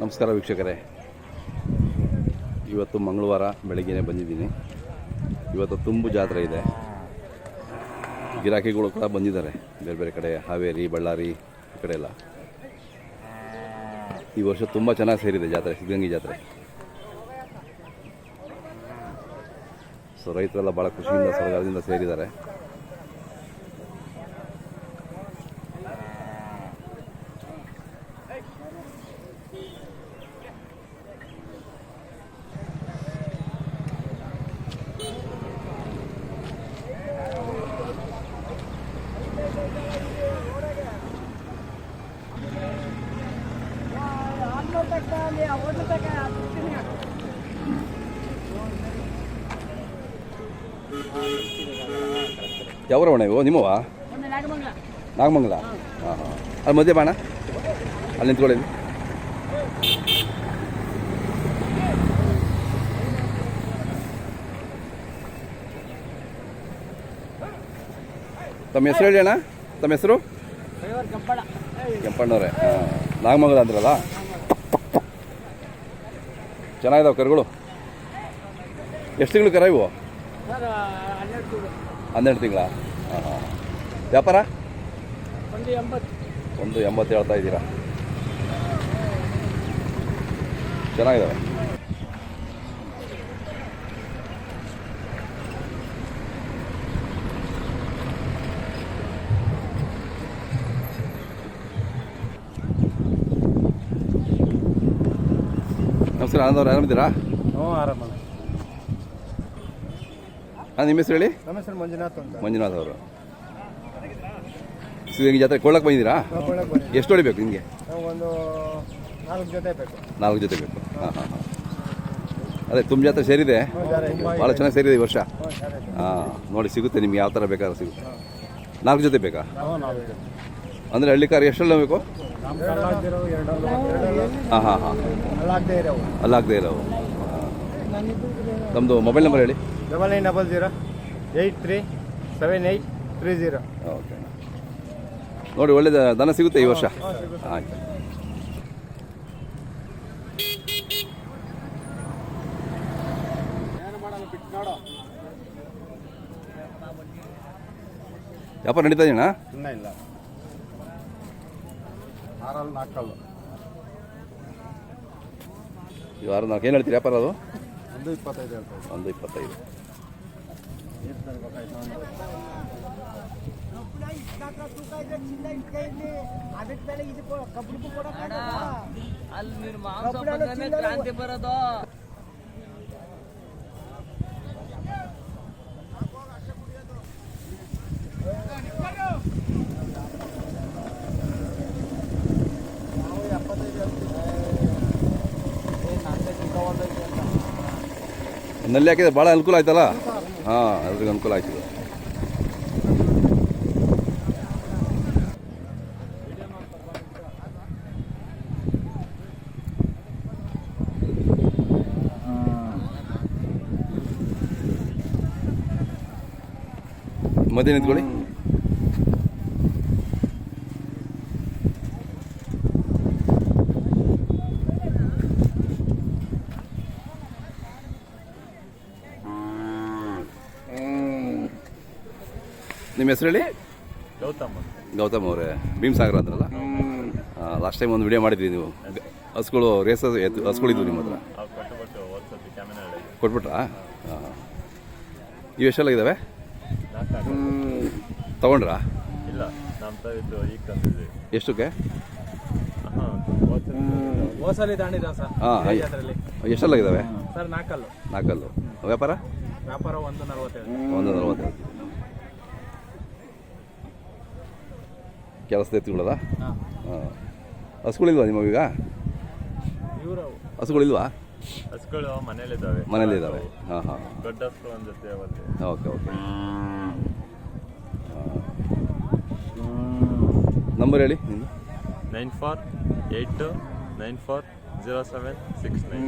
ನಮಸ್ಕಾರ ವೀಕ್ಷಕರೇ. ಇವತ್ತು ಮಂಗಳವಾರ ಬೆಳಗ್ಗೆನೇ ಬಂದಿದ್ದೀನಿ. ಇವತ್ತು ತುಂಬು ಜಾತ್ರೆ ಇದೆ. ಗಿರಾಕಿಗಳು ಕೂಡ ಬಂದಿದ್ದಾರೆ. ಬೇರೆ ಬೇರೆ ಕಡೆ ಹಾವೇರಿ, ಬಳ್ಳಾರಿ, ಈ ಕಡೆ ಎಲ್ಲ. ಈ ವರ್ಷ ತುಂಬ ಚೆನ್ನಾಗಿ ಸೇರಿದೆ ಜಾತ್ರೆ, ಸಿದ್ಧಗಂಗೆ ಜಾತ್ರೆ. ಸೊ ರೈತರೆಲ್ಲ ಭಾಳ ಖುಷಿಯಿಂದ ಸರಕಾರದಿಂದ ಸೇರಿದ್ದಾರೆ. ಯಾವ್ರವಣ ಇವು ನಿಮ್ಮವಾ ನಾಗಮಂಗಲ. ಹಾಂ. ಹಾಂ ಅಲ್ಲಿ ಮಧ್ಯೆ ಬಾಣ. ಅಲ್ಲಿ ನಿಂತ್ಕೊಳ್ಳಿ. ತಮ್ಮ ಹೆಸರು ಹೇಳಿ ಅಣ್ಣ. ತಮ್ಮ ಹೆಸರು? ಕೆಂಪಣ್ಣವ್ರೆ. ಹಾಂ. ನಾಗಮಂಗಲ ಅಂದ್ರಲ್ಲ? ಚೆನ್ನಾಗಿದಾವೆ ಕರುಗಳು. ಎಷ್ಟು ತಿಂಗಳು ಕರ ಇವು? ಹನ್ನೆರಡು ತಿಂಗಳ. ಹಾಂ ಹಾಂ. ವ್ಯಾಪಾರ? ಒಂದು ಎಂಬತ್ತು. ಒಂದು ಎಂಬತ್ತು ಹೇಳ್ತಾ ಇದ್ದೀರಾ? ಚೆನ್ನಾಗಿದ್ದಾವೆ ನಮಸ್ಕಾರ ಆನಂದವ್ರು ಆರಾಮಿದ್ದೀರಾ? ಹ್ಞೂ ಆರಾಮ ಹಾಂ ನಿಮ್ಮ ಹೆಸರು ಹೇಳಿ? ನಮ್ಮ ಹೆಸರು ಮಂಜುನಾಥ್ ಅಂತ. ಮಂಜುನಾಥ್ ಅವರು. ಸಿದ್ಧಗಂಗೆ ಜಾತ್ರೆ ಕೊಳ್ಳಕ್ಕೆ ಬಂದಿದ್ದೀರಾ? ನಾವು ಕೊಳ್ಳಕ್ಕೆ ಬಂದಿದ್ದೀವಿ. ಎಷ್ಟು ಹೊಡಿಬೇಕು ನಿಮಗೆ? ನಾವು ಒಂದು ನಾಲ್ಕು ಜೊತೆ ಬೇಕು. ನಾಲ್ಕು ಜೊತೆ ಬೇಕು. ಹಾಂ ಹಾಂ ಹಾಂ. ಅದೇ ತುಂಬ ಜಾತ್ರೆ ಸೇರಿದೆ. ಭಾಳ ಚೆನ್ನಾಗಿ ಸೇರಿದೆ ಈ ವರ್ಷ. ಹಾಂ ನೋಡಿ ಸಿಗುತ್ತೆ ನಿಮ್ಗೆ ಯಾವ ಥರ ಬೇಕಾದ್ರೂ ಸಿಗುತ್ತೆ. ನಾಲ್ಕು ಜೊತೆ ಬೇಕಾ? ಅಂದರೆ ಹಳ್ಳಿ ಕಾರ್ ಎಷ್ಟೆಲ್ಲ ಬೇಕು? ಹಾಂ ಹಾಂ ಹಾಂ. ಅಲ್ಲಾಗದೆ ಇರೋವು. ಅಲ್ಲಾಗದೇ ಇರೋವು. ತಮ್ಮದು ಮೊಬೈಲ್ ನಂಬರ್ ಹೇಳಿ. Double nine double zero eight three seven eight three zero. Okay. ನೋಡಿ ಒಳ್ಳೆ ದನ ಸಿಗುತ್ತೆ ಈ ವರ್ಷ. ಆಯ್ತು. ವ್ಯಾಪಾರ ನಡೀತಾ ಇದೆಯಣ್ಣ? ಇನ್ನೂ ಇಲ್ಲ ಆರಲ್ಲಿ ನಾಲ್ಕಲ್ಲು. ಈ ವಾರ ನಾಲ್ಕು ಏನು ಹೇಳ್ತೀರಿ ವ್ಯಾಪಾರ ಅದು? ಒಂದು ಇಪ್ಪತ್ತೈದು ಹೇಳ್ತಾರೆ ಒಂದು ಇಪ್ಪತ್ತೈದು. ಅಲ್ಲಿ ನೀನು ಮಾಂಸ ಬಂದ್ರೆ ಕ್ರಾಂತಿ ಬರೋದು. ನಲ್ಲಿ ಹಾಕಿದ್ರೆ ಭಾಳ ಅನುಕೂಲ ಆಯ್ತಲ್ಲ ಹಾಂ ಎಲ್ರಿಗೂ ಅನುಕೂಲ ಆಯ್ತು ಇದು. ಮಧ್ಯೆ ನಿಂತ್ಕೊಳ್ಳಿ ನಿಮ್ಮ ಹೆಸರು ಹೇಳಿ ಗೌತಮ್ ಗೌತಮ್ ಅವರೇ. ಭೀಮಸಾಗರ ಅಂದ್ರಲ್ಲ ಲಾಸ್ಟ್ ಟೈಮ್ ಒಂದು ವಿಡಿಯೋ ಮಾಡಿದ್ರಿ ನೀವು. ಹಸ್ಗಳು ರೇಸ್ ಹಸ್ಗಳಿದ್ವು ನಿಮ್ಮ ಹತ್ರ. ಕೊಟ್ಬಿಟ್ರಾ? ಹಾಂ. ಇವು ಎಷ್ಟೆಲ್ಲ ಇದ್ದಾವೆ ತಗೊಂಡ್ರಾ? ಎಷ್ಟಕ್ಕೆ? ಹಾಂ ಓದ್ಸಲಿ ತಾಂಡಿದ ಸರ್? ಹಾಂ ಅದರಲ್ಲಿ ಎಷ್ಟೆಲ್ಲ ಇದ್ದಾವೆ ಸರ್ ನಾಲ್ಕಲ್ಲು. ನಾಲ್ಕಲ್ಲು. ವ್ಯಾಪಾರ? ವ್ಯಾಪಾರ ಒಂದು ನಲ್ವತ್ತೇಳು ಒಂದು ನಲ್ವತ್ತು ಕೆಲಸದ ಎತ್ತುಗಳದ ಹಾಂ. ಹಸುಗಳಿಲ್ವಾ ನಿಮಗೀಗ ಇವರು ಹಸುಗಳಿಲ್ವಾ? ಹಸುಗಳು ಮನೇಲಿದ್ದಾವೆ ಮನೇಲಿ ಇದ್ದಾವೆ. ಹಾಂ. ಹಾಂ ದೊಡ್ಡ ಹಸುಗಳು ಒಂದು ಜೊತೆ ಓಕೆ ಓಕೆ. ನಂಬರ್ ಹೇಳಿ ನಿಮ್ಮದು nine four eight nine four zero seven six nine.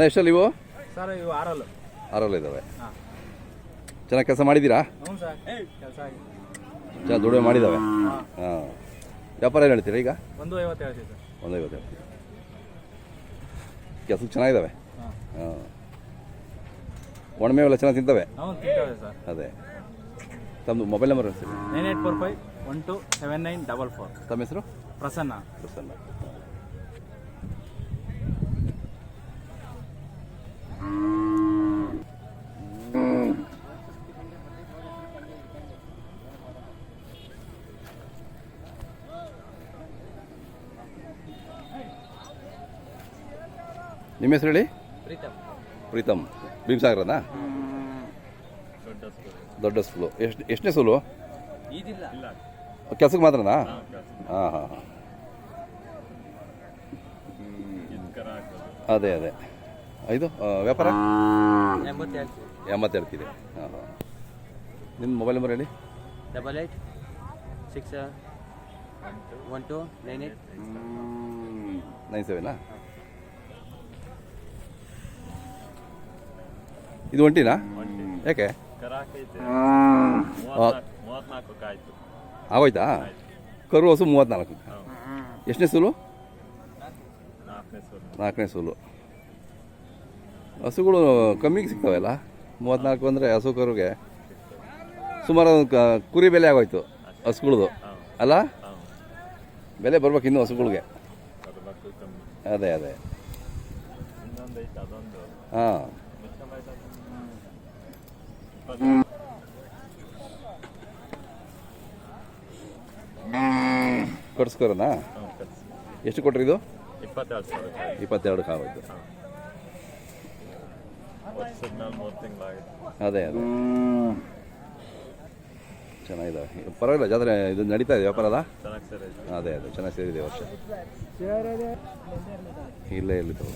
ಅಣ್ಣ ಎಷ್ಟಲ್ಲಿ ಇವು ಸರ್ ಇವು ಆರಲ್ಲು. ಆರಲ್ಲಿ ಇದ್ದಾವೆ ಚೆನ್ನಾಗಿ ಕೆಲಸ ಮಾಡಿದ್ದೀರಾ? ಹ್ಞೂ ಸರ್ ಕೆಲಸ ಆಗಿ ಚೆನ್ನಾಗಿ ದುಡಿಮೆ ಮಾಡಿದ್ದಾವೆ. ಹಾಂ. ವ್ಯಾಪಾರ ಏನು ಹೇಳ್ತೀರಾ ಈಗ? ಒಂದು ಐವತ್ತು ಹೇಳ್ತೀವಿ ಸರ್. ಒಂದು ಐವತ್ತು ಹೇಳ್ತೀವಿ ಕೆಲಸಕ್ಕೆ ಚೆನ್ನಾಗಿದ್ದಾವೆ? ಹಾಂ. ಒಣಮೆ ಎಲ್ಲ ಚೆನ್ನಾಗಿ ತಿಂತವೆ? ಹ್ಞೂ ತಿಂತೇವೆ ಸರ್. ಅದೇ. ತಮ್ಮದು ಮೊಬೈಲ್ ನಂಬರ್ ಹೇಳ್ತೀರಿ? Nine eight four five one two seven nine double four. ತಮ್ಮ ಹೆಸರು? ಪ್ರಸನ್ನ. ಪ್ರಸನ್ನ. ನಿಮ್ಮ ಹೆಸರು ಹೇಳಿ? ಪ್ರೀತಮ್. ಪ್ರೀತಮ್. ಭೀಮಸಾಗರನಾ? ದೊಡ್ಡ ಸ್ಕೂಲ್. ಎಷ್ಟು ಎಷ್ಟನೇ ಸ್ಕೂಲು? ಕೆಲಸಕ್ಕೆ ಮಾತ್ರನಾ? ಹಾಂ ಹಾಂ ಹಾಂ ಅದೇ ಅದೇ. ಇದು ವ್ಯಾಪಾರ? ಎಂಬತ್ತೆರಡು ಎಂಬತ್ತು ಹೇಳ್ತಿದೆ ಹಾಂ ಹಾಂ. ನಿಮ್ಮ ಮೊಬೈಲ್ ನಂಬರ್ ಹೇಳಿ. Double eight six one two nine eight nine ಸೆವೆನಾ ಇದು ಒಂಟಿನಾ? ಯಾಕೆ? ಆಗೋಯ್ತಾ? ಕರು ಹಸು ಮೂವತ್ತ್ನಾಲ್ಕು. ಎಷ್ಟನೇ ಸೂಲು. ನಾಲ್ಕನೇ ಸೂಲು. ಹಸುಗಳು ಕಮ್ಮಿಗೆ ಸಿಗ್ತಾವಲ್ಲ? ಮೂವತ್ತ್ನಾಲ್ಕು ಅಂದರೆ ಹಸು ಕರುಗೆ. ಸುಮಾರು ಒಂದು ಕ- ಕುರಿ ಬೆಲೆ ಆಗೋಯ್ತು ಹಸುಗಳದು. ಅಲ್ಲ? ಬೆಲೆ ಬರ್ಬೇಕು ಇನ್ನು ಹಸುಗಳಿಗೆ. ಅದು ಅದೇ. ಹಾಂ. ಕೊಡ್ಸ್ಕೊರನಾ? ಎಷ್ಟು ಕೊಟ್ರಿ ಇದು? ಇಪ್ಪತ್ತೆರಡು ಸಾವಿರ. ಇಪ್ಪತ್ತೆರಡು ಆಗೋಯ್ತು ಅದೇ ಅದೇ. ಚೆನ್ನಾಗಿದೆ. ಪರವಾಗಿಲ್ಲ ಜಾತ್ರೆ ಇದು ನಡೀತಾ ಇದೆ ವ್ಯಾಪಾರ ಅಲ್ಲ? ಐತೆ ಅದೇ ಅದೇ ಚೆನ್ನಾಗಿ ಸೇರಿದೆ ವರ್ಷ. ಇಲ್ಲೇ ಇಲ್ಲ ತಗೋ.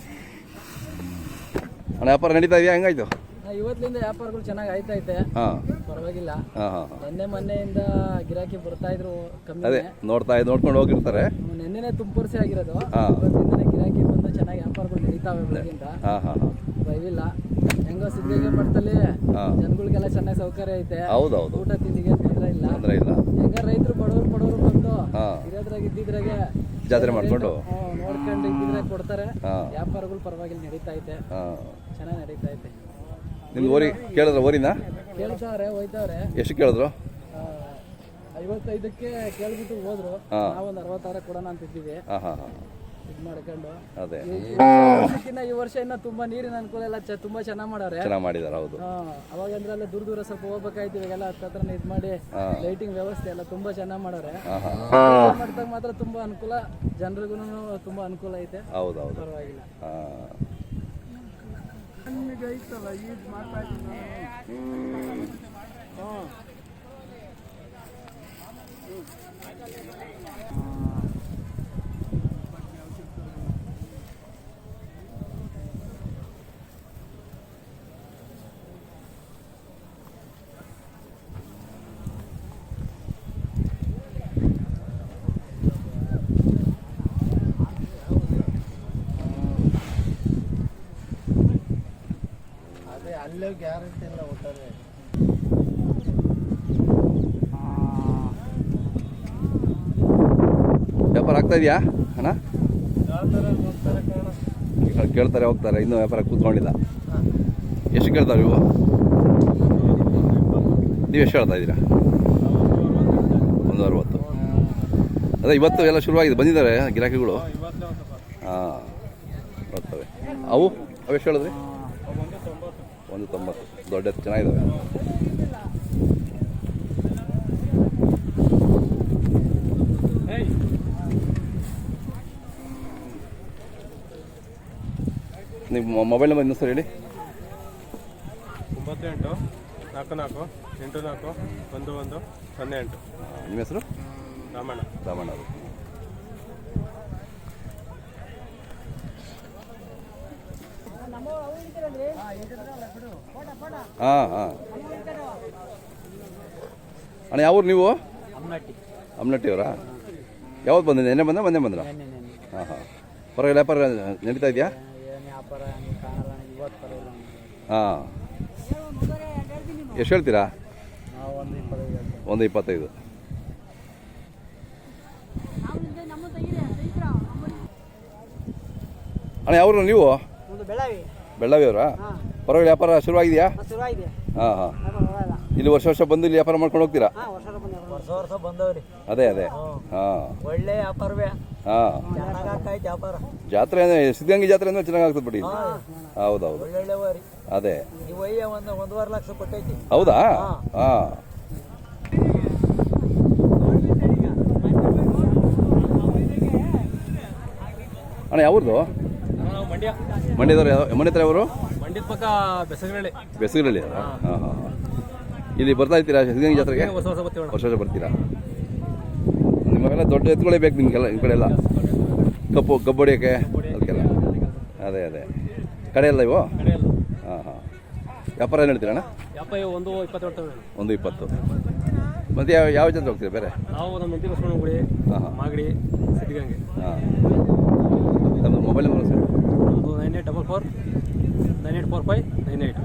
ಅಣ್ಣ ವ್ಯಾಪಾರ ನಡೀತಾ ಇದೆಯಾ? ಹೆಂಗಾಯ್ತು? ಇವತ್ತಿನಿಂದ ವ್ಯಾಪಾರಗಳು ಚೆನ್ನಾಗಿ ಆಯ್ತೈತೆ ಹಾಂ. ಪರವಾಗಿಲ್ಲ. ಮೊನ್ನೆ ಹಾಂ ಹಾಂ. ನಿನ್ನೆ ಮೊನ್ನೆಯಿಂದ ಗಿರಾಕಿ ಬರ್ತಾ ಇದ್ರು ಕಮ್ಮಿ ಅದೇ ನೋಡ್ತಾ ನೋಡ್ಕೊಂಡು ಹೋಗಿರ್ತಾರೆ. ನಿನ್ನೆ ತುಂಬರ್ಸಿ ಆಗಿರೋದು. ಇವತ್ತಿಂದ ಗಿರಾಕಿ ಬಂದು ಚೆನ್ನಾಗಿ ವ್ಯಾಪಾರಗಳು ನಡೀತಾವೆ ಬೆಳಗಿಂದ. ಹಾಂ ಹಾಂ ಹಾಂ. ಭಯವಿಲ್ಲ. ಹೆಂಗೋ ಸಿದ್ಧಗಂಗೆ ಮಠದಲ್ಲಿ. ಜನಗಳಿಗೆಲ್ಲ ಚೆನ್ನಾಗಿ ಸೌಕರ್ಯ ಐತೆ. ಹೌದು ಹೌದು ಊಟ ತಿಂಡಿಗೆ ತೊಂದರೆ ಇಲ್ಲ. ತೊಂದರೆ ಇಲ್ಲ. ಹೆಂಗ ರೈತರು ಬಡವರು ಬಡವರು ಬಂದು. ಇರೋದ್ರಾಗ ಇದ್ದಿದ್ರಾಗೆ ಜಾತ್ರೆ ಮಾಡ್ಕೊಂಡು? ನೋಡ್ಕೊಂಡು ಇದ್ದಿದ್ರೆ ಕೊಡ್ತಾರೆ. ವ್ಯಾಪಾರಗಳು ಪರವಾಗಿಲ್ಲ ನಡೀತಾ ಐತೆ. ಚೆನ್ನಾಗಿ ನಡೀತಾ ಐತೆ. ನಿಮ್ದು ಓರಿ ಕೇಳಿದ್ರ ಓರಿನ ಕೇಳ್ತಾವ್ರೆ ಹೋಯ್ತಾವ್ರೆ ಎಷ್ಟು ಕೇಳಿದ್ರು? ಐವತ್ತೈದಕ್ಕೆ ಕೇಳ್ಬಿಟ್ಟು ಹೋದ್ರು. ನಾವೊಂದು ಅರವತ್ತಾರ ಕೊಡೋಣ ಅಂತಿದ್ದೀವಿ. ಮಾಡ್ಕೊಂಡು. ಅದೇ. ಈ- ಈ ವರ್ಷಕ್ಕಿಂತ ಈ ವರ್ಷ ಇನ್ನ ತುಂಬಾ ನೀರಿನ ಅನುಕೂಲ ಎಲ್ಲ ಚ- ತುಂಬಾ ಚೆನ್ನಾಗಿ ಮಾಡವ್ರೆ. ಚೆನ್ನಾಗಿ ಮಾಡಿದ್ದಾರೆ ಹೌದು. ಹಾ, ಅವಾಗ ಅಂದ್ರೆ ಅಲ್ಲ ದೂರ ದೂರ ಸ್ವಲ್ಪ ಹೋಗ್ಬೇಕಾಯ್ತು ಇವಾಗೆಲ್ಲ ಹತ್ರ ಇದ್ ಇದು ಮಾಡಿ ಲೈಟಿಂಗ್ ವ್ಯವಸ್ಥೆ ಎಲ್ಲ ತುಂಬಾ ಚೆನ್ನಾಗಿ ಮಾಡವ್ರೆ. ಮಾಡಿದಾಗ ಮಾತ್ರ ತುಂಬಾ ಅನುಕೂಲ ಜನರಿಗೂ ತುಂಬಾ ಅನುಕೂಲ ಐತೆ. ಹೌದು ಹೌದು. ಪರವಾಗಿಲ್ಲ. ಹಾಂ ಅದೇ ಅಲ್ಲೇ ಗ್ಯಾರಂಟಿ ಇಲ್ಲ ಒಟ್ಟಾರೆ. ವ್ಯಾಪಾರ ಆಗ್ತಾ ಇದೆಯಾ ಅಣ್ಣ? ಕೇಳ್ತಾರೆ ಹೋಗ್ತಾರೆ ಇನ್ನೂ ವ್ಯಾಪಾರ ಕೂತ್ಕೊಂಡಿಲ್ಲ. ಎಷ್ಟು ಕೇಳ್ತಾರೆ ಇವು? ನೀವು ಎಷ್ಟು ಹೇಳ್ತಾ ಇದ್ದೀರಾ? ಒಂದು ಅರವತ್ತು ಅದೇ ಇವತ್ತು ಎಲ್ಲ ಶುರುವಾಗಿದೆ ಬಂದಿದ್ದಾರೆ ಗಿರಾಕಿಗಳು. ಹಾಂ ಬರ್ತವೆ. ಅವು ಅವು ಎಷ್ಟು ಹೇಳಿದ್ರಿ? ಒಂದು ತೊಂಬತ್ತು ದೊಡ್ಡ ಚೆನ್ನಾಗಿದ್ದಾವೆ ನಿಮ್ಮ ಮೊಬೈಲ್ ನಂಬರ್ ಇನ್ನೂ ಸರ್ ಹೇಳಿ. ಒಂಬತ್ತೆಂಟು ನಾಲ್ಕು ನಾಲ್ಕು ಎಂಟು ನಾಲ್ಕು ಒಂದು ಒಂದು ಸೊನ್ನೆ ಎಂಟು. ನಿಮ್ಮ ಹೆಸರು? ರಾಮಣ್ಣ. ರಾಮಣ್ಣ ಅವರು. ಹಾಂ ಹಾಂ. ಅಣ್ಣ ಯಾವ ಊರು ನೀವು ಅಮ್ನಟ್ಟಿಯವರಾ ಯಾವತ್ತು ಬಂದ ನೆನ್ನೆ ಬಂದ ಮೊನ್ನೆ ಬಂದ್ರ? ಹಾಂ ಹಾಂ. ಪರವಾಗಿಲ್ಲ ವ್ಯಾಪಾರ ನಡೀತಾ ಇದೆಯಾ? ಹಾಂ. ಎಷ್ಟು ಹೇಳ್ತೀರಾ? ಒಂದು ಇಪ್ಪತ್ತೈದು ಅಣ್ಣ ಯಾವರು ನೀವು? ಒಂದು ಬೆಳವಿ ಬೆಳ್ಳಾವಿಯವರಾ ಪರವಾಗಿ ವ್ಯಾಪಾರ ಶುರುವಾಗಿದೆಯಾ? ಶುರುವಾಗಿದೆ ಹಾಂ ಹಾಂ. ಇಲ್ಲಿ ವರ್ಷ ವರ್ಷ ಬಂದು ಇಲ್ಲಿ ವ್ಯಾಪಾರ ಮಾಡ್ಕೊಂಡು ಹೋಗ್ತೀರಾ? ವರ್ಷ ವರ್ಷ ಬಂದವ್ರಿ. ಅದೇ ಅದೇ. ಹಾಂ. ಒಳ್ಳೆ ವ್ಯಾಪಾರವೇ. ಹಾಂ. ಚೆನ್ನಾಗಾಗ್ತೈತೆ ವ್ಯಾಪಾರ. ಜಾತ್ರೆ ಅಂದ್ರೆ ಸಿದ್ಧಗಂಗೆ ಜಾತ್ರೆ ಅಂದ್ರೆ ಚೆನ್ನಾಗಿ ಆಗ್ತದೆ ಬಿಡಿ. ಹೌದೌದು. ಒಳ್ಳೊಳ್ಳೆ ವರಿ ಅದೇ. ಈ ವಯ್ಯ ಒಂದು ಒಂದೂವರೆ ಲಕ್ಷ ಕೊಟ್ಟೈತಿ. ಹೌದಾ? ಹಾಂ. ಅಣ್ಣ ಯಾವ್ದು ಮಂಡ್ಯ. ಮಂಡ್ಯದವ್ರು ಯಾವ ಹತ್ರ ಅವರು ಮಂಡ್ಯದ ಪಕ್ಕ ಬೆಸಗರಳ್ಳಿ ಬೆಸಗರಲ್ಲಿ ಹಾಂ. ಹಾಂ ಹಾಂ ಇಲ್ಲಿ ಬರ್ತಾ ಇರ್ತೀರಾ ಸಿದ್ಧಗಂಗೆ ಜಾತ್ರೆಗೆ? ಹೊಸ ಹೊಸ ಬರ್ತೀವಿ ವರ್ಷ ವರ್ಷ ಬರ್ತೀರಾ? ನಿಮಗೆಲ್ಲ ದೊಡ್ಡ ಎತ್ತುಗಳೇ ಬೇಕು ನಿಮಗೆಲ್ಲ ನಿಮ್ಮ ಕಡೆ ಎಲ್ಲ ಕಪ್ಪು ಕಬ್ಬು ಹೊಡಿಯೋಕ್ಕೆ ಅದಕ್ಕೆಲ್ಲ? ಅದೇ ಅದೇ. ಕಡೆ ಎಲ್ಲ ಇವು ಹಾಂ ಹಾಂ. ವ್ಯಾಪಾರ ಏನು ಹೇಳ್ತೀರಣ್ಣ ಇವು ಒಂದು ಇಪ್ಪತ್ತು ಒಂದು ಇಪ್ಪತ್ತು. ಮತ್ತು ಯಾವ ಯಾವ ಜಾತ್ರೆ ಹೋಗ್ತೀರಾ ಬೇರೆ? ನಾವು ನಮ್ಮ ಹಾಂ ಮಾಗಡಿ ಸಿದ್ಧಗಂಗೆ. ಹಾಂ. ನಮ್ಮ ಮೊಬೈಲ್ ನಂಬರ್ ಸರ್? ಒಂದು nine eight double four nine eight four five nine eight